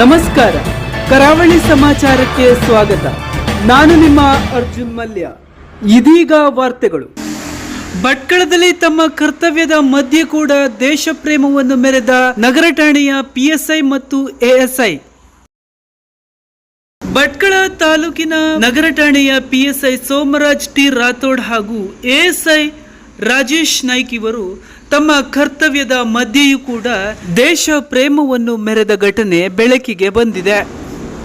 ನಮಸ್ಕಾರ. ಕರಾವಳಿ ಸಮಾಚಾರಕ್ಕೆ ಸ್ವಾಗತ. ನಾನು ನಿಮ್ಮ ಅರ್ಜುನ್ ಮಲ್ಯ. ಇದೀಗ ವಾರ್ತೆಗಳು. ಭಟ್ಕಳದಲ್ಲಿ ತಮ್ಮ ಕರ್ತವ್ಯದ ಮಧ್ಯೆ ಕೂಡ ದೇಶ ಪ್ರೇಮವನ್ನು ಮೆರೆದ ನಗರ ಠಾಣೆಯ ಪಿಎಸ್ಐ ಮತ್ತು ಎಎಸ್ಐ. ಭಟ್ಕಳ ತಾಲೂಕಿನ ನಗರ ಠಾಣೆಯ ಪಿಎಸ್ಐ ಸೋಮರಾಜ್ ಟಿ ರಾಥೋಡ್ ಹಾಗೂ ಎಎಸ್ಐ ರಾಜೇಶ್ ನಾಯ್ಕ್ ಇವರು ತಮ್ಮ ಕರ್ತವ್ಯದ ಮಧ್ಯೆಯೂ ಕೂಡ ದೇಶ ಪ್ರೇಮವನ್ನು ಮೆರೆದ ಘಟನೆ ಬೆಳಕಿಗೆ ಬಂದಿದೆ.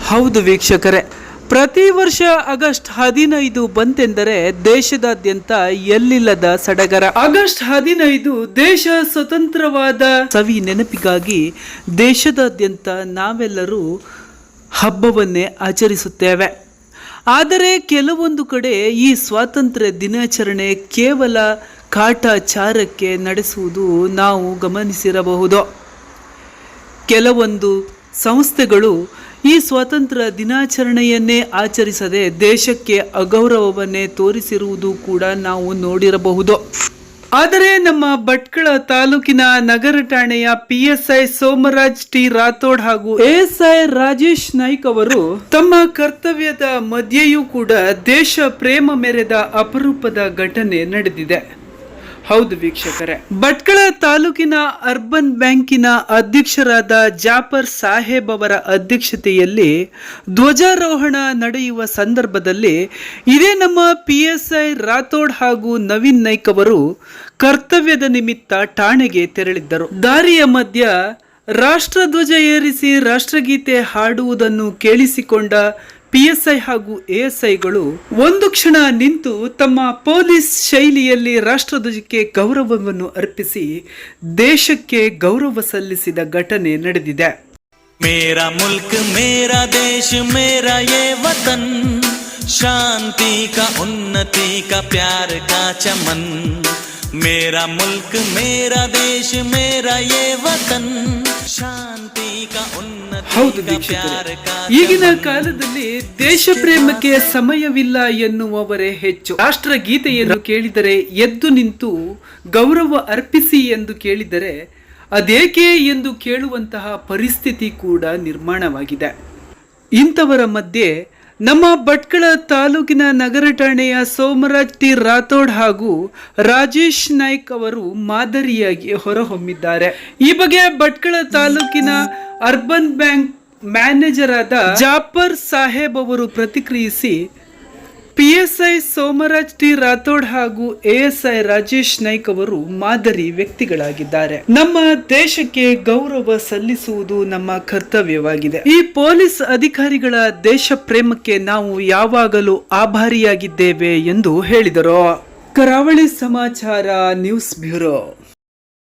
ಹೌದು ವೀಕ್ಷಕರೇ, ಪ್ರತಿ ವರ್ಷ ಆಗಸ್ಟ್ ಹದಿನೈದು ಬಂತೆಂದರೆ ದೇಶದಾದ್ಯಂತ ಎಲ್ಲಿಲ್ಲದ ಸಡಗರ. ಆಗಸ್ಟ್ ಹದಿನೈದು ದೇಶ ಸ್ವತಂತ್ರವಾದ ಸವಿ ನೆನಪಿಗಾಗಿ ದೇಶದಾದ್ಯಂತ ನಾವೆಲ್ಲರೂ ಹಬ್ಬವನ್ನೇ ಆಚರಿಸುತ್ತೇವೆ. ಆದರೆ ಕೆಲವೊಂದು ಕಡೆ ಈ ಸ್ವಾತಂತ್ರ್ಯ ದಿನಾಚರಣೆ ಕೇವಲ ಕಾಟಾಚಾರಕ್ಕೆ ನಡೆಸುವುದು ನಾವು ಗಮನಿಸಿರಬಹುದು. ಕೆಲವೊಂದು ಸಂಸ್ಥೆಗಳು ಈ ಸ್ವಾತಂತ್ರ್ಯ ದಿನಾಚರಣೆಯನ್ನೇ ಆಚರಿಸದೆ ದೇಶಕ್ಕೆ ಅಗೌರವವನ್ನೇ ತೋರಿಸಿರುವುದು ಕೂಡ ನಾವು ನೋಡಿರಬಹುದು. ಆದರೆ ನಮ್ಮ ಭಟ್ಕಳ ತಾಲೂಕಿನ ನಗರ ಠಾಣೆಯ ಪಿಎಸ್ಐ ಸೋಮರಾಜ್ ಟಿ. ರಾಥೋಡ್ ಹಾಗೂ ಎಎಸ್ಐ ರಾಜೇಶ್ ನಾಯ್ಕ್ ಅವರು ತಮ್ಮ ಕರ್ತವ್ಯದ ಮಧ್ಯೆಯೂ ಕೂಡ ದೇಶ ಪ್ರೇಮ ಮೆರೆದ ಅಪರೂಪದ ಘಟನೆ ನಡೆದಿದೆ. ಹೌದು ವೀಕ್ಷಕರೇ. ಭಟ್ಕಳ ತಾಲೂಕಿನ ಅರ್ಬನ್ ಬ್ಯಾಂಕಿನ ಅಧ್ಯಕ್ಷರಾದ ಜಾಫರ್ ಸಾಹೇಬ್ ಅವರ ಅಧ್ಯಕ್ಷತೆಯಲ್ಲಿ ಧ್ವಜಾರೋಹಣ ನಡೆಯುವ ಸಂದರ್ಭದಲ್ಲಿ ಇದೇ ನಮ್ಮ ಪಿ ಎಸ್ ಐ ರಾಥೋಡ್ ಹಾಗೂ ನವೀನ್ ನಾಯ್ಕ್ ಅವರು ಕರ್ತವ್ಯದ ನಿಮಿತ್ತ ಠಾಣೆಗೆ ತೆರಳಿದ್ದರು. ದಾರಿಯ ಮಧ್ಯ ರಾಷ್ಟ್ರಧ್ವಜ ಏರಿಸಿ ರಾಷ್ಟ್ರಗೀತೆ ಹಾಡುವುದನ್ನು ಕೇಳಿಸಿಕೊಂಡ ಪಿಎಸ್ಐ ಹಾಗೂ ಎಎಸ್ಐಗಳು ಒಂದು ಕ್ಷಣ ನಿಂತು ತಮ್ಮ ಪೊಲೀಸ್ ಶೈಲಿಯಲ್ಲಿ ರಾಷ್ಟ್ರಧ್ವಜಕ್ಕೆ ಗೌರವವನ್ನು ಅರ್ಪಿಸಿ ದೇಶಕ್ಕೆ ಗೌರವ ಸಲ್ಲಿಸಿದ ಘಟನೆ ನಡೆದಿದೆ. ಮೇರಾ ಮುಲ್ಕ್, ಮೇರಾ ದೇಶ, ಮೇರಾ ಯೇ ವತನ್. ಶಾಂತಿ ಕಾ ಉನ್ನತಿ ಕಾ ಪ್ಯಾರ ಕಾ ಚಮನ್. मेरा मुल्क मेरा देश मेरा ये वतन शांति का उन्नति ಹೌದು का प्यार ವೀಕ್ಷಕರೇ का ಈಗಿನ ಕಾಲದಲ್ಲಿ ದೇಶ ಪ್ರೇಮಕ್ಕೆ ಸಮಯವಿಲ್ಲ ಎನ್ನುವವರೇ ಹೆಚ್ಚು ರಾಷ್ಟ್ರಗೀತೆಯನ್ನು ಕೇಳಿದರೆ ಎದ್ದು ನಿಂತು ಗೌರವ ಅರ್ಪಿಸಿ ಎಂದು ಕೇಳಿದರೆ ಅದೇಕೆ ಎಂದು ಕೇಳುವಂತಹ ಪರಿಸ್ಥಿತಿ ಕೂಡ ನಿರ್ಮಾಣವಾಗಿದೆ ಇಂಥವರ ಮಧ್ಯೆ ನಮ್ಮ ಭಟ್ಕಳ ತಾಲೂಕಿನ ನಗರ ಠಾಣೆಯ ಸೋಮರಾಜ್ ಟಿ ರಾಥೋಡ್ ಹಾಗೂ ರಾಜೇಶ್ ನಾಯ್ಕ್ ಅವರು ಮಾದರಿಯಾಗಿ ಹೊರಹೊಮ್ಮಿದ್ದಾರೆ. ಈ ಬಗ್ಗೆ ಭಟ್ಕಳ ತಾಲೂಕಿನ ಅರ್ಬನ್ ಬ್ಯಾಂಕ್ ಮ್ಯಾನೇಜರ್ ಆದ ಜಾಫರ್ ಸಾಹೇಬ್ ಅವರು ಪ್ರತಿಕ್ರಿಯಿಸಿ ಪಿಎಸ್ಐ ಸೋಮರಾಜ್ ಟಿ ರಾಥೋಡ್ ಹಾಗೂ ಎಎಸ್ಐ ರಾಜೇಶ್ ನಾಯ್ಕ್ ಅವರು ಮಾದರಿ ವ್ಯಕ್ತಿಗಳಾಗಿದ್ದಾರೆ. ನಮ್ಮ ದೇಶಕ್ಕೆ ಗೌರವ ಸಲ್ಲಿಸುವುದು ನಮ್ಮ ಕರ್ತವ್ಯವಾಗಿದೆ. ಈ ಪೊಲೀಸ್ ಅಧಿಕಾರಿಗಳ ದೇಶ ಪ್ರೇಮಕ್ಕೆ ನಾವು ಯಾವಾಗಲೂ ಆಭಾರಿಯಾಗಿದ್ದೇವೆ ಎಂದು ಹೇಳಿದರು. ಕರಾವಳಿ ಸಮಾಚಾರ ನ್ಯೂಸ್ ಬ್ಯೂರೋ.